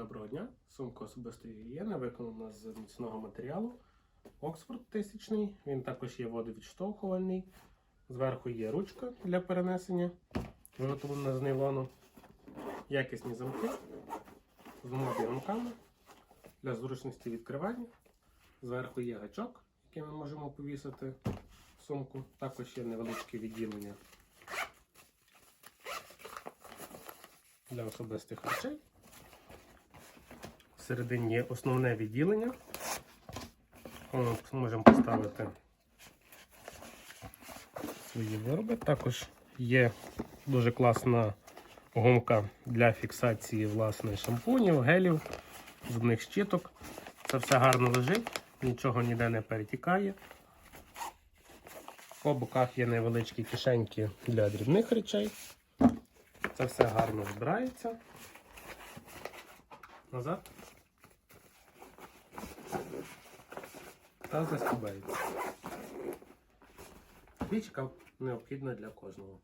Доброго дня. Сумка особистої гігієни виконана з міцного матеріалу. Оксфорд тисячний. Він також є водовідштовхувальний. Зверху є ручка для перенесення, виготовлена з нейлону. Якісні замки з двома замками для зручності відкривання. Зверху є гачок, який ми можемо повісити в сумку. Також є невеличке відділення для особистих речей. Всередині є основне відділення. Ми можемо поставити свої вироби. Також є дуже класна гумка для фіксації власне шампунів, гелів, зубних щіток. Це все гарно лежить, нічого ніде не перетікає. По боках є невеличкі кишеньки для дрібних речей. Це все гарно збирається. Назад. Та застібається. Пічка необхідна для кожного.